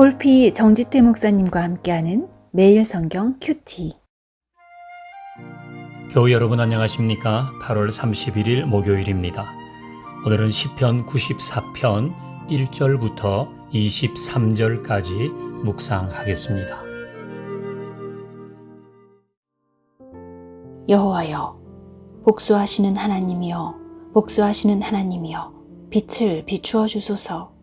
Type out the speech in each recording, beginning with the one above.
홀피 정지태 목사님과 함께하는 매일 성경 큐티. 교우 여러분 안녕하십니까? 8월 31일 목요일입니다. 오늘은 시편 94편 1절부터 23절까지 묵상하겠습니다. 여호와여 복수하시는 하나님이여 복수하시는 하나님이여 빛을 비추어 주소서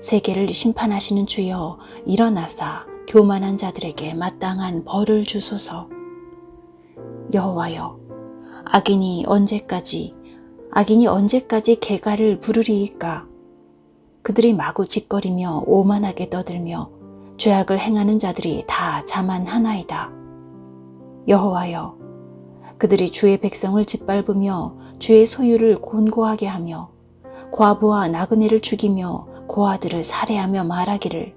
세계를 심판하시는 주여 일어나사 교만한 자들에게 마땅한 벌을 주소서. 여호와여 악인이 언제까지 악인이 언제까지 개가를 부르리이까? 그들이 마구 짓거리며 오만하게 떠들며 죄악을 행하는 자들이 다 자만하나이다. 여호와여 그들이 주의 백성을 짓밟으며 주의 소유를 곤고하게 하며 과부와 나그네를 죽이며 고아들을 살해하며 말하기를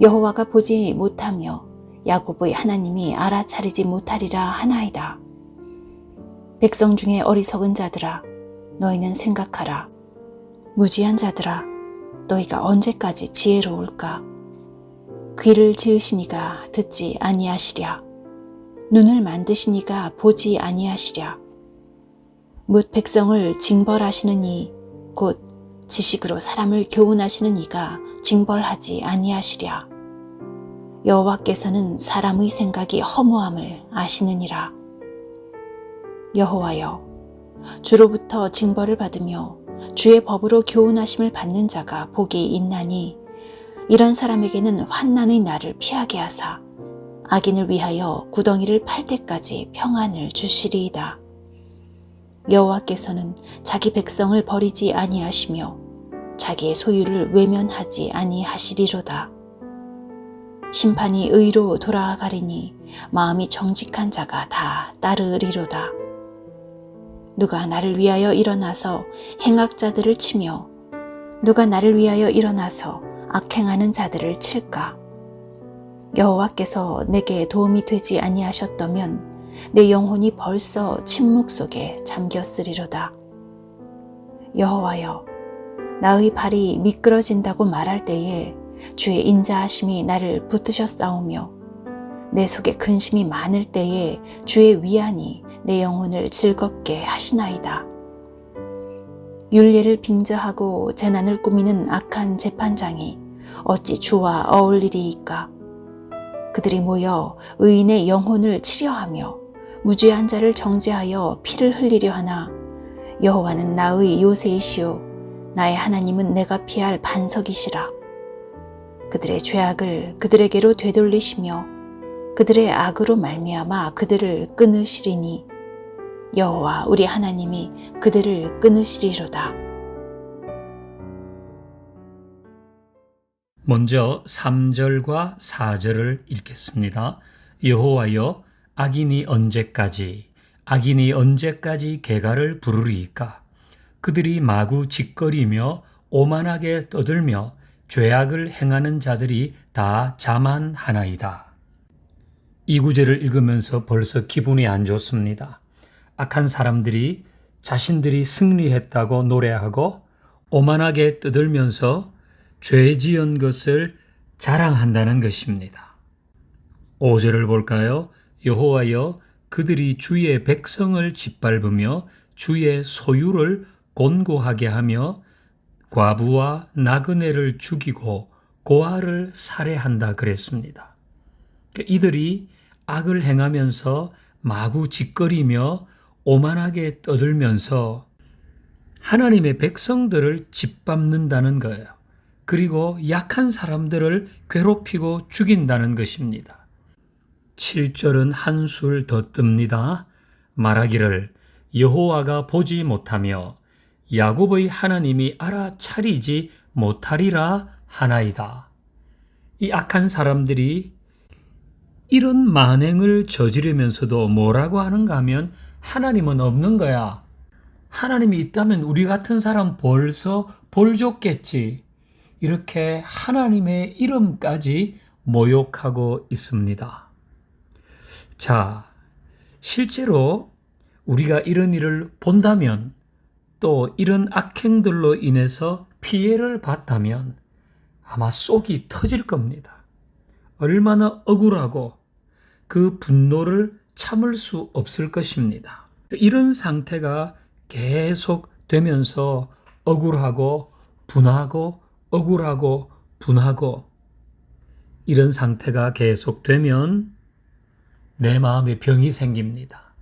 여호와가 보지 못하며 야곱의 하나님이 알아차리지 못하리라 하나이다. 백성 중에 어리석은 자들아 너희는 생각하라. 무지한 자들아 너희가 언제까지 지혜로울까? 귀를 지으시니가 듣지 아니하시랴. 눈을 만드시니가 보지 아니하시랴. 뭇 백성을 징벌하시는 이, 곧 지식으로 사람을 교훈하시는 이가 징벌하지 아니하시랴. 여호와께서는 사람의 생각이 허무함을 아시느니라. 여호와여, 주로부터 징벌을 받으며 주의 법으로 교훈하심을 받는 자가 복이 있나니 이런 사람에게는 환난의 날을 피하게 하사 악인을 위하여 구덩이를 팔 때까지 평안을 주시리이다. 여호와께서는 자기 백성을 버리지 아니하시며 자기의 소유를 외면하지 아니하시리로다. 심판이 의로 돌아가리니 마음이 정직한 자가 다 따르리로다. 누가 나를 위하여 일어나서 행악자들을 치며 누가 나를 위하여 일어나서 악행하는 자들을 칠까? 여호와께서 내게 도움이 되지 아니하셨다면 내 영혼이 벌써 침묵 속에 잠겼으리로다. 여호와여, 나의 발이 미끄러진다고 말할 때에 주의 인자하심이 나를 붙드셨사오며 내 속에 근심이 많을 때에 주의 위안이 내 영혼을 즐겁게 하시나이다. 윤례를 빙자하고 재난을 꾸미는 악한 재판장이 어찌 주와 어울리리이까? 그들이 모여 의인의 영혼을 치려하며 무죄한 자를 정죄하여 피를 흘리려 하나 여호와는 나의 요새이시오 나의 하나님은 내가 피할 반석이시라 그들의 죄악을 그들에게로 되돌리시며 그들의 악으로 말미암아 그들을 끊으시리니 여호와 우리 하나님이 그들을 끊으시리로다. 먼저 3절과 4절을 읽겠습니다. 여호와여 악인이 언제까지 악인이 언제까지 개가를 부르리이까 그들이 마구 짓거리며 오만하게 떠들며 죄악을 행하는 자들이 다 자만하나이다. 이 구절을 읽으면서 벌써 기분이 안 좋습니다. 악한 사람들이 자신들이 승리했다고 노래하고 오만하게 떠들면서 죄 지은 것을 자랑한다는 것입니다. 5절을 볼까요? 여호와여 그들이 주의 백성을 짓밟으며 주의 소유를 곤고하게 하며 과부와 나그네를 죽이고 고아를 살해한다 그랬습니다. 그러니까 이들이 악을 행하면서 마구 짓거리며 오만하게 떠들면서 하나님의 백성들을 짓밟는다는 거예요. 그리고 약한 사람들을 괴롭히고 죽인다는 것입니다. 7절은 한술 더 뜹니다. 말하기를 여호와가 보지 못하며 야곱의 하나님이 알아차리지 못하리라 하나이다. 이 악한 사람들이 이런 만행을 저지르면서도 뭐라고 하는가 하면 하나님은 없는 거야. 하나님이 있다면 우리 같은 사람 벌써 벌 줬겠지. 이렇게 하나님의 이름까지 모욕하고 있습니다. 자, 실제로 우리가 이런 일을 본다면 또 이런 악행들로 인해서 피해를 봤다면 아마 속이 터질 겁니다. 얼마나 억울하고 그 분노를 참을 수 없을 것입니다. 이런 상태가 계속 되면서 억울하고 분하고 억울하고 분하고 이런 상태가 계속되면 내 마음에 병이 생깁니다.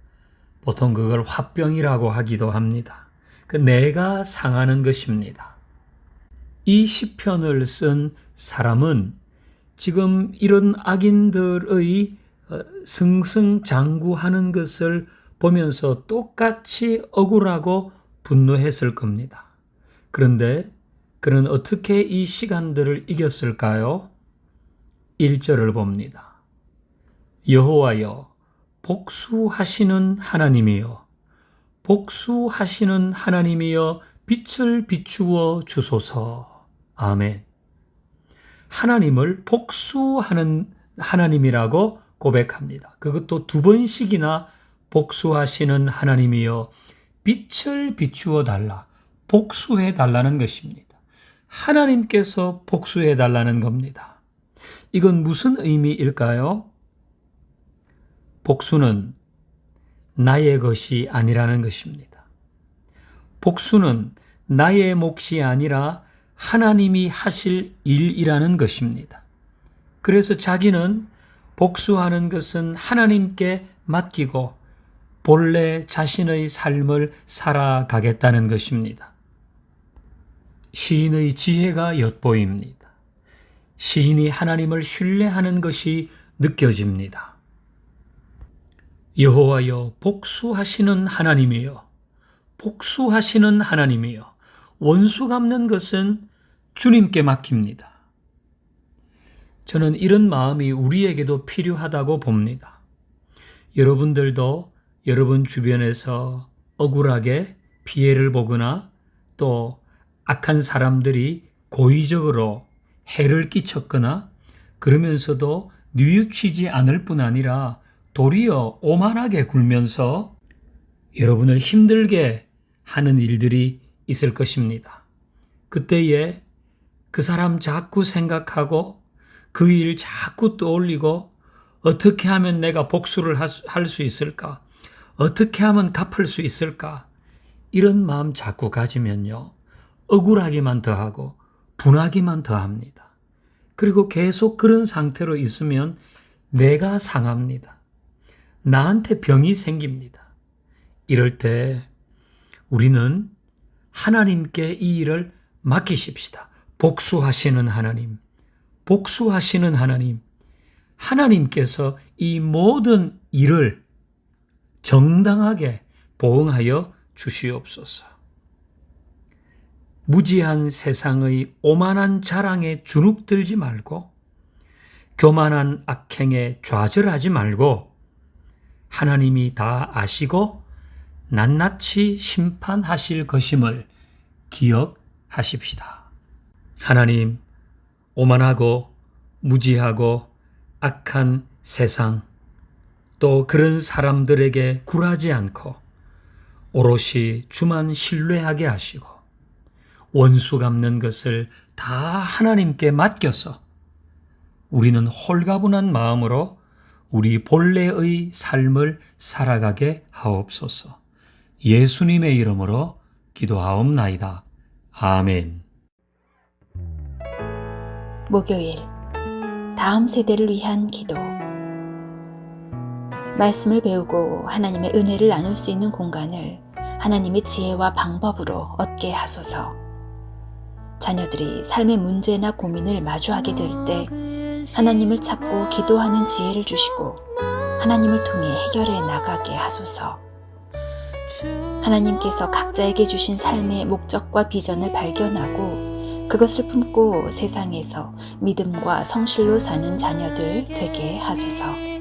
보통 그걸 화병이라고 하기도 합니다. 그 내가 상하는 것입니다. 이 시편을 쓴 사람은 지금 이런 악인들의 어, 승승장구하는 것을 보면서 똑같이 억울하고 분노했을 겁니다. 그런데 그는 어떻게 이 시간들을 이겼을까요? 1절을 봅니다. 여호와여 복수하시는 하나님이여 복수하시는 하나님이여 빛을 비추어 주소서. 아멘. 하나님을 복수하는 하나님이라고 고백합니다. 그것도 두 번씩이나 복수하시는 하나님이여 빛을 비추어 달라. 복수해 달라는 것입니다. 하나님께서 복수해 달라는 겁니다. 이건 무슨 의미일까요? 복수는 나의 것이 아니라는 것입니다. 복수는 나의 몫이 아니라 하나님이 하실 일이라는 것입니다. 그래서 자기는 복수하는 것은 하나님께 맡기고 본래 자신의 삶을 살아가겠다는 것입니다. 시인의 지혜가 엿보입니다. 시인이 하나님을 신뢰하는 것이 느껴집니다. 여호와여 복수하시는 하나님이여 복수하시는 하나님이여 원수 갚는 것은 주님께 맡깁니다. 저는 이런 마음이 우리에게도 필요하다고 봅니다. 여러분들도 여러분 주변에서 억울하게 피해를 보거나 또 악한 사람들이 고의적으로 해를 끼쳤거나 그러면서도 뉘우치지 않을 뿐 아니라 도리어 오만하게 굴면서 여러분을 힘들게 하는 일들이 있을 것입니다. 그때에 그 사람 자꾸 생각하고 그 일 자꾸 떠올리고 어떻게 하면 내가 복수를 할 수 있을까? 어떻게 하면 갚을 수 있을까? 이런 마음 자꾸 가지면요. 억울하기만 더하고 분하기만 더합니다. 그리고 계속 그런 상태로 있으면 내가 상합니다. 나한테 병이 생깁니다. 이럴 때 우리는 하나님께 이 일을 맡기십시다. 복수하시는 하나님, 복수하시는 하나님, 하나님께서 이 모든 일을 정당하게 보응하여 주시옵소서. 무지한 세상의 오만한 자랑에 주눅들지 말고 교만한 악행에 좌절하지 말고 하나님이 다 아시고 낱낱이 심판하실 것임을 기억하십시다. 하나님, 오만하고 무지하고 악한 세상, 또 그런 사람들에게 굴하지 않고 오롯이 주만 신뢰하게 하시고 원수 갚는 것을 다 하나님께 맡겨서 우리는 홀가분한 마음으로 우리 본래의 삶을 살아가게 하옵소서. 예수님의 이름으로 기도하옵나이다. 아멘. 목요일 다음 세대를 위한 기도 말씀을 배우고 하나님의 은혜를 나눌 수 있는 공간을 하나님의 지혜와 방법으로 얻게 하소서. 자녀들이 삶의 문제나 고민을 마주하게 될 때 하나님을 찾고 기도하는 지혜를 주시고 하나님을 통해 해결해 나가게 하소서. 하나님께서 각자에게 주신 삶의 목적과 비전을 발견하고 그것을 품고 세상에서 믿음과 성실로 사는 자녀들 되게 하소서.